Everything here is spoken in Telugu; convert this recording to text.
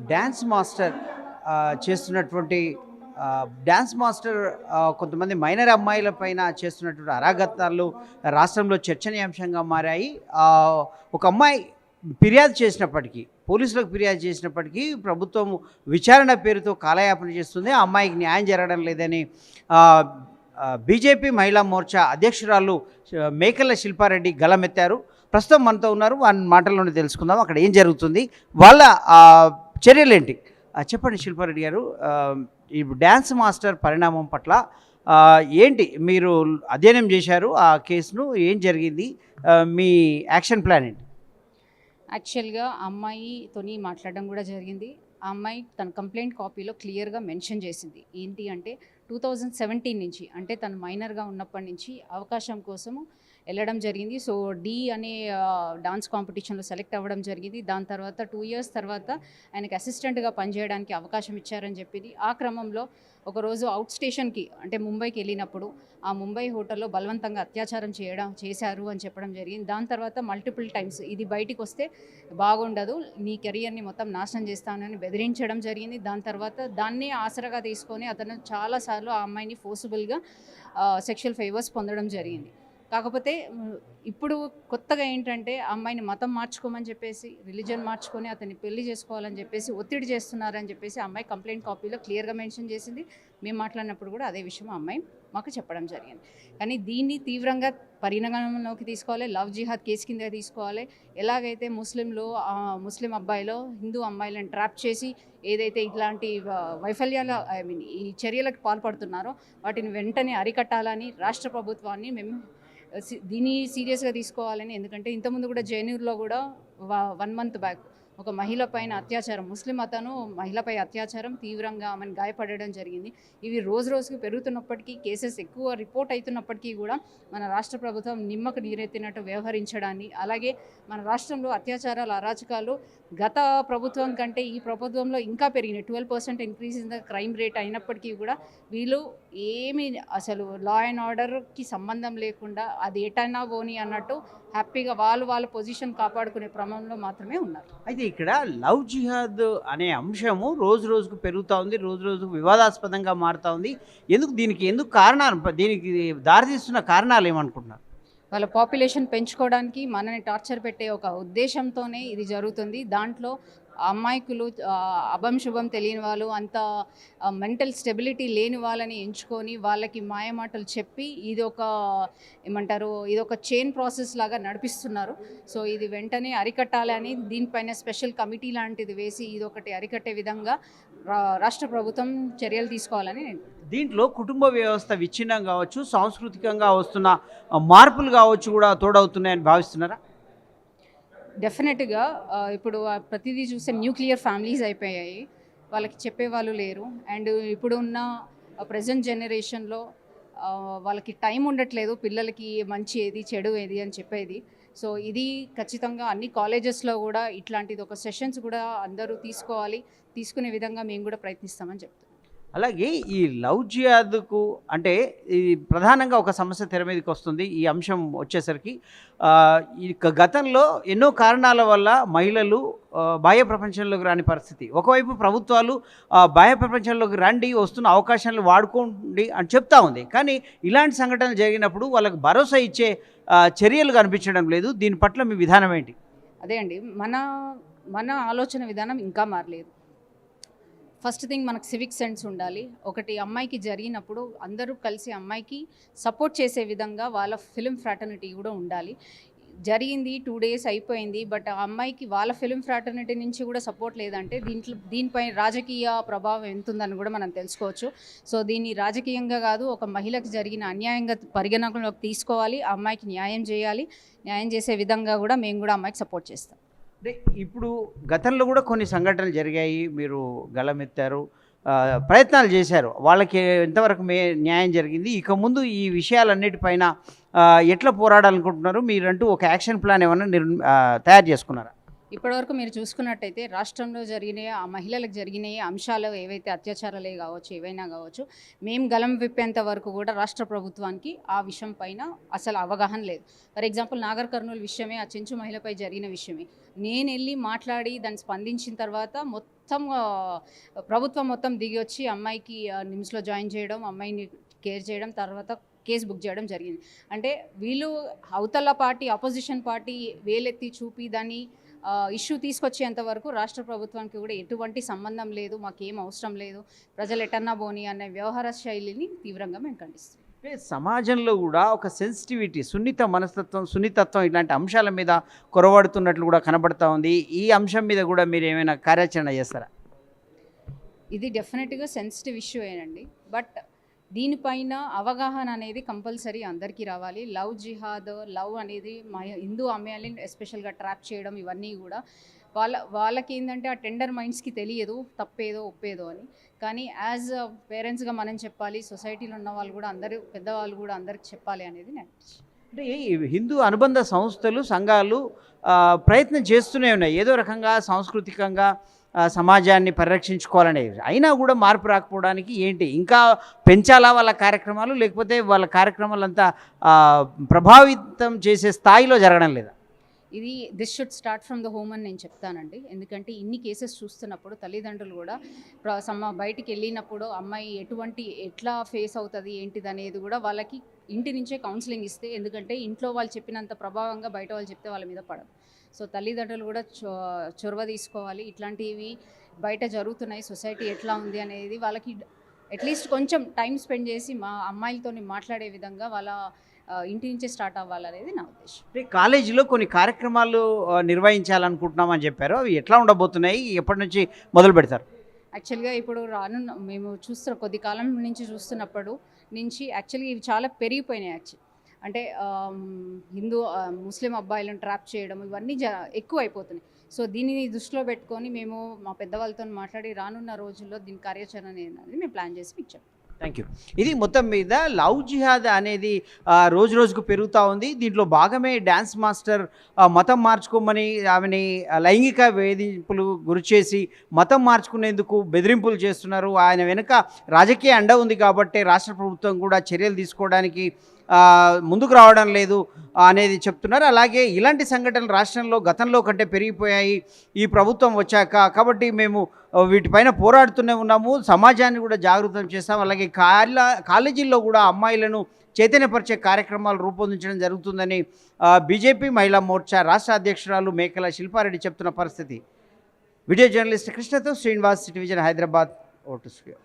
డ్యాన్స్ మాస్టర్ చేస్తున్నటువంటి డ్యాన్స్ మాస్టర్ కొంతమంది మైనర్ అమ్మాయిల పైన చేస్తున్నటువంటి అరాగతాలు రాష్ట్రంలో చర్చనీయాంశంగా మారాయి. ఒక అమ్మాయి ఫిర్యాదు చేసినప్పటికీ పోలీసులకు ఫిర్యాదు చేసినప్పటికీ ప్రభుత్వం విచారణ పేరుతో కాలయాపన చేస్తుంది. ఆ అమ్మాయికి న్యాయం జరగడం లేదని బీజేపీ మహిళా మోర్చా అధ్యక్షురాలు మేకల శిల్పారెడ్డి గలమెత్తారు ప్రస్తుతం మనతో ఉన్నారు. వారి మాటల్లోనే తెలుసుకుందాం. అక్కడ ఏం జరుగుతుంది? వాళ్ళ చర్యలేంటి? ఆ, చెప్పండి శిల్పారెడ్డి గారు. ఈ డ్యాన్స్ మాస్టర్ పరిణామం పట్ల ఏంటి మీరు అధ్యయనం చేశారు ఆ కేసును? ఏం జరిగింది? మీ యాక్షన్ ప్లాన్ ఏంటి? యాక్చువల్గా అమ్మాయితోని మాట్లాడడం కూడా జరిగింది. ఆ అమ్మాయి తన కంప్లైంట్ కాపీలో క్లియర్గా మెన్షన్ చేసింది. ఏంటి అంటే టూ థౌజండ్ సెవెంటీన్ నుంచి అంటే తను మైనర్గా ఉన్నప్పటి నుంచి అవకాశం కోసము వెళ్ళడం జరిగింది. సో డి అనే డాన్స్ కాంపిటీషన్లో సెలెక్ట్ అవ్వడం జరిగింది. దాని తర్వాత టూ ఇయర్స్ తర్వాత ఆయనకి అసిస్టెంట్గా పనిచేయడానికి అవకాశం ఇచ్చారని చెప్పింది. ఆ క్రమంలో ఒకరోజు అవుట్ స్టేషన్కి అంటే ముంబైకి వెళ్ళినప్పుడు ఆ ముంబై హోటల్లో బలవంతంగా అత్యాచారం చేయడం చేశారు అని చెప్పడం జరిగింది. దాని తర్వాత మల్టిపుల్ టైమ్స్ ఇది బయటికి వస్తే బాగుండదు నీ కెరియర్ని మొత్తం నాశనం చేస్తానని బెదిరించడం జరిగింది. దాని తర్వాత దాన్నే ఆసరాగా తీసుకొని అతను చాలాసార్లు ఆ అమ్మాయిని ఫోర్సిబుల్గా సెక్షువల్ ఫేవర్స్ పొందడం జరిగింది. కాకపోతే ఇప్పుడు కొత్తగా ఏంటంటే అమ్మాయిని మతం మార్చుకోమని చెప్పేసి రిలీజన్ మార్చుకొని అతన్ని పెళ్ళి చేసుకోవాలని చెప్పేసి ఒత్తిడి చేస్తున్నారని చెప్పేసి అమ్మాయి కంప్లైంట్ కాపీలో క్లియర్గా మెన్షన్ చేసింది. మేము మాట్లాడినప్పుడు కూడా అదే విషయం అమ్మాయి మాకు చెప్పడం జరిగింది. కానీ దీన్ని తీవ్రంగా పరిగణనలోకి తీసుకోవాలి లవ్ జిహాద్ కేసు కింద తీసుకోవాలి. ఎలాగైతే ముస్లింలు ముస్లిం అబ్బాయిలో హిందూ అమ్మాయిలను ట్రాప్ చేసి ఏదైతే ఇట్లాంటి వైఫల్యాల ఐ మీన్ ఈ చర్యలకు పాల్పడుతున్నారో వాటిని వెంటనే అరికట్టాలని రాష్ట్ర ప్రభుత్వాన్ని మేము దీన్ని సీరియస్గా తీసుకోవాలని ఎందుకంటే ఇంతకుముందు కూడా జైనూర్లో కూడా వన్ మంత్ బ్యాక్ ఒక మహిళ పైన అత్యాచారం ముస్లిం అతను మహిళపై అత్యాచారం తీవ్రంగా ఆమెను గాయపడడం జరిగింది. ఇవి రోజు రోజుకి పెరుగుతున్నప్పటికీ కేసెస్ ఎక్కువ రిపోర్ట్ అవుతున్నప్పటికీ కూడా మన రాష్ట్ర ప్రభుత్వం నిమ్మకు నీరెత్తినట్టు వ్యవహరించడాన్ని అలాగే మన రాష్ట్రంలో అత్యాచారాలు అరాచకాలు గత ప్రభుత్వం కంటే ఈ ప్రభుత్వంలో ఇంకా పెరిగినాయి. Twelve percent increase in the crime rate అయినప్పటికీ కూడా వీళ్ళు ఏమి అసలు లా అండ్ ఆర్డర్కి సంబంధం లేకుండా అది ఎటైనా పోని అన్నట్టు హ్యాపీగా వాళ్ళు వాళ్ళ పొజిషన్ కాపాడుకునే క్రమంలో మాత్రమే ఉన్నారు. అయితే ఇక్కడ లవ్ జిహాద్ అనే అంశము రోజు రోజుకు పెరుగుతూ ఉంది రోజు రోజుకు వివాదాస్పదంగా మారుతూ ఉంది. ఎందుకు దీనికి ఎందుకు కారణాలు దీనికి దారితీస్తున్న కారణాలు ఏమనుకుంటున్నారు? వాళ్ళ పాపులేషన్ పెంచుకోవడానికి మనని టార్చర్ పెట్టే ఒక ఉద్దేశంతోనే ఇది జరుగుతుంది. దాంట్లో అమాయకులు అభంశుభం అభం శుభం తెలియని వాళ్ళు అంత మెంటల్ స్టెబిలిటీ లేని వాళ్ళని ఎంచుకొని వాళ్ళకి మాయమాటలు చెప్పి ఇది ఒక ఏమంటారు ఇది ఒక చైన్ ప్రాసెస్ లాగా నడిపిస్తున్నారు. సో ఇది వెంటనే అరికట్టాలని దీనిపైన స్పెషల్ కమిటీ లాంటిది వేసి ఇది ఒకటి అరికట్టే విధంగా రాష్ట్ర ప్రభుత్వం చర్యలు తీసుకోవాలని నేను దీంట్లో కుటుంబ వ్యవస్థ విచ్ఛిన్నం కావచ్చు సాంస్కృతికంగా వస్తున్న మార్పులు కావచ్చు కూడా తోడవుతున్నాయని భావిస్తున్నారా? డెఫినెట్గా ఇప్పుడు ప్రతిదీ చూస్తే న్యూక్లియర్ ఫ్యామిలీస్ అయిపోయాయి. వాళ్ళకి చెప్పేవాళ్ళు లేరు. అండ్ ఇప్పుడు ఉన్న ప్రజెంట్ జనరేషన్లో వాళ్ళకి టైం ఉండట్లేదు పిల్లలకి మంచి ఏది చెడు ఏది అని చెప్పేది. సో ఇది ఖచ్చితంగా అన్ని కాలేజెస్లో కూడా ఇట్లాంటిది ఒక సెషన్స్ కూడా అందరూ తీసుకోవాలి తీసుకునే విధంగా మేము కూడా ప్రయత్నిస్తామని చెప్తాం అలాగే ఈ లవ్ జియాద్కు అంటే ఇది ప్రధానంగా ఒక సమస్య తెర మీదకి వస్తుంది. ఈ అంశం వచ్చేసరికి ఈ గతంలో ఎన్నో కారణాల వల్ల మహిళలు బాహ్య ప్రపంచంలోకి రాని పరిస్థితి. ఒకవైపు ప్రభుత్వాలు బాహ్య ప్రపంచంలోకి రండి వస్తున్న అవకాశాలను వాడుకోండి అని చెప్తా ఉంది. కానీ ఇలాంటి సంఘటనలు జరిగినప్పుడు వాళ్ళకి భరోసా ఇచ్చే చర్యలు కనిపించడం లేదు. దీని పట్ల మీ విధానం ఏంటి? అదే అండి. మన మన ఆలోచన విధానం ఇంకా మారలేదు. ఫస్ట్ థింగ్ మనకు సివిక్ సెన్స్ ఉండాలి. ఒకటి అమ్మాయికి జరిగినప్పుడు అందరూ కలిసి అమ్మాయికి సపోర్ట్ చేసే విధంగా వాళ్ళ ఫిలిం ఫ్రాటర్నిటీ కూడా ఉండాలి. జరిగింది టూ డేస్ అయిపోయింది బట్ ఆ అమ్మాయికి వాళ్ళ ఫిలిం ఫ్రాటర్నిటీ నుంచి కూడా సపోర్ట్ లేదంటే దీంట్లో దీనిపై రాజకీయ ప్రభావం ఎంత ఉందని కూడా మనం తెలుసుకోవచ్చు. సో దీన్ని రాజకీయంగా కాదు ఒక మహిళకు జరిగిన అన్యాయంగా పరిగణనలోకి తీసుకోవాలి ఆ అమ్మాయికి న్యాయం చేయాలి. న్యాయం చేసే విధంగా కూడా మేము కూడా అమ్మాయికి సపోర్ట్ చేస్తాం. అంటే ఇప్పుడు గతంలో కూడా కొన్ని సంఘటనలు జరిగాయి. మీరు గలమెత్తారు ప్రయత్నాలు చేశారు. వాళ్ళకి ఎంతవరకు మే న్యాయం జరిగింది? ఇక ముందు ఈ విషయాలన్నిటిపైన ఎట్లా పోరాడాలనుకుంటున్నారు? మీరంటూ ఒక యాక్షన్ ప్లాన్ ఏమైనా నిర్ తయారు చేసుకున్నారా? ఇప్పటివరకు మీరు చూసుకున్నట్టయితే రాష్ట్రంలో జరిగిన ఆ మహిళలకు జరిగిన అంశాలు ఏవైతే అత్యాచారాలే కావచ్చు ఏవైనా కావచ్చు మేము గలం విప్పేంత వరకు కూడా రాష్ట్ర ప్రభుత్వానికి ఆ విషయం పైన అసలు అవగాహన లేదు. ఫర్ ఎగ్జాంపుల్ నాగర్ కర్నూలు విషయమే ఆ చెంచు మహిళపై జరిగిన విషయమే. నేను వెళ్ళి మాట్లాడి దాన్ని స్పందించిన తర్వాత మొత్తం ప్రభుత్వం మొత్తం దిగి వచ్చి అమ్మాయికి నిమ్స్లో జాయిన్ చేయడం అమ్మాయిని కేర్ చేయడం తర్వాత కేసు బుక్ చేయడం జరిగింది. అంటే వీళ్ళు అవతల పార్టీ అపోజిషన్ పార్టీ వేలెత్తి చూపి దాన్ని ఇష్యూ తీసుకొచ్చేంత వరకు రాష్ట్ర ప్రభుత్వానికి కూడా ఎటువంటి సంబంధం లేదు మాకేం అవసరం లేదు. ప్రజలు ఎటన్నా బోని అనే వ్యవహార శైలిని తీవ్రంగా మేము ఖండిస్తాం అంటే సమాజంలో కూడా ఒక సెన్సిటివిటీ సున్నిత మనస్తత్వం సున్నితత్వం ఇలాంటి అంశాల మీద కొరవడుతున్నట్లు కూడా కనబడతా ఉంది. ఈ అంశం మీద కూడా మీరు ఏమైనా కార్యాచరణ చేస్తారా? ఇది డెఫినెట్గా సెన్సిటివ్ ఇష్యూ ఏనండి. బట్ దీనిపైన అవగాహన అనేది కంపల్సరీ అందరికీ రావాలి. లవ్ జిహాద్ లవ్ అనేది మా హిందూ అమ్మాయిని ఎస్పెషల్గా ట్రాప్ చేయడం ఇవన్నీ కూడా వాళ్ళ వాళ్ళకి ఏంటంటే ఆ టెండర్ మైండ్స్కి తెలియదు తప్పేదో ఒప్పేదో అని. కానీ యాజ్ పేరెంట్స్గా మనం చెప్పాలి సొసైటీలో ఉన్న వాళ్ళు కూడా అందరూ పెద్దవాళ్ళు కూడా అందరికి చెప్పాలి అనేది నేను అంటే హిందూ అనుబంధ సంస్థలు సంఘాలు ప్రయత్నం చేస్తూనే ఉన్నాయి. ఏదో రకంగా సాంస్కృతికంగా సమాజాన్ని పరిరక్షించుకోవాలనే అయినా కూడా మార్పు రాకపోవడానికి ఏంటి? ఇంకా పెంచాలా వాళ్ళ కార్యక్రమాలు? లేకపోతే వాళ్ళ కార్యక్రమాలంతా ప్రభావితం చేసే స్థాయిలో జరగడం లేదా? ఇది this should start from the home అని నేను చెప్తానండి. ఎందుకంటే ఇన్ని కేసెస్ చూస్తున్నప్పుడు తల్లిదండ్రులు కూడా సమ్మ బయటికి వెళ్ళినప్పుడు అమ్మాయి ఎటువంటి ఎట్లా ఫేస్ అవుతుంది ఏంటిది అనేది కూడా వాళ్ళకి ఇంటి నుంచే కౌన్సిలింగ్ ఇస్తే ఎందుకంటే ఇంట్లో వాళ్ళు చెప్పినంత ప్రభావంగా బయట వాళ్ళు చెప్తే వాళ్ళ మీద పడదు. సో తల్లిదండ్రులు కూడా చొ- చొరవ తీసుకోవాలి. ఇట్లాంటివి బయట జరుగుతున్నాయి. సొసైటీ ఎట్లా ఉంది అనేది వాళ్ళకి అట్లీస్ట్ కొంచెం టైం స్పెండ్ చేసి మా అమ్మాయిలతో మాట్లాడే విధంగా వాళ్ళ ఇంటి నుంచే స్టార్ట్ అవ్వాలనేది నా ఉద్దేశం. కాలేజీలో కొన్ని కార్యక్రమాలు నిర్వహించాలనుకుంటున్నామని చెప్పారు. అవి ఎట్లా ఉండబోతున్నాయి? ఎప్పటి నుంచి మొదలు పెడతారు? యాక్చువల్గా ఇప్పుడు రానున్న మేము చూస్తున్న కొద్ది కాలం నుంచి చూస్తున్నప్పుడు నుంచి యాక్చువల్గా ఇవి చాలా పెరిగిపోయినాయి యాక్చువల్ అంటే హిందూ ముస్లిం అబ్బాయిలను ట్రాప్ చేయడం ఇవన్నీ జ ఎక్కువ అయిపోతున్నాయి సో దీనిని దృష్టిలో పెట్టుకొని మేము మా పెద్దవాళ్ళతో మాట్లాడి రానున్న రోజుల్లో దీని కార్యాచరణ అనేది మేము ప్లాన్ చేసి మీకు చెప్తాం. థ్యాంక్ యూ ఇది మొత్తం మీద లవ్ జిహాద్ అనేది రోజు రోజుకు పెరుగుతూ ఉంది. దీంట్లో భాగమే డ్యాన్స్ మాస్టర్ మతం మార్చుకోమని ఆమెని లైంగిక వేధింపులు గురిచేసి మతం మార్చుకునేందుకు బెదిరింపులు చేస్తున్నారు. ఆయన వెనుక రాజకీయ అండ ఉంది కాబట్టి రాష్ట్ర ప్రభుత్వం కూడా చర్యలు తీసుకోవడానికి ముందుకు రావడం లేదు అనేది చెప్తున్నారు. అలాగే ఇలాంటి సంఘటనలు రాష్ట్రంలో గతంలో కంటే పెరిగిపోయాయి. ఈ ప్రభుత్వం వచ్చాక కాబట్టి మేము వీటిపైన పోరాడుతూనే ఉన్నాము. సమాజాన్ని కూడా జాగృతం చేస్తాం. అలాగే కాల కాలేజీల్లో కూడా అమ్మాయిలను చైతన్యపరిచే కార్యక్రమాలు రూపొందించడం జరుగుతుందని బీజేపీ మహిళా మోర్చా రాష్ట్ర అధ్యక్షురాలు మేకల శిల్పారెడ్డి చెప్తున్న పరిస్థితి. వీడియో జర్నలిస్ట్ కృష్ణతో శ్రీనివాస్ సిటివిజన్ హైదరాబాద్ ఓటు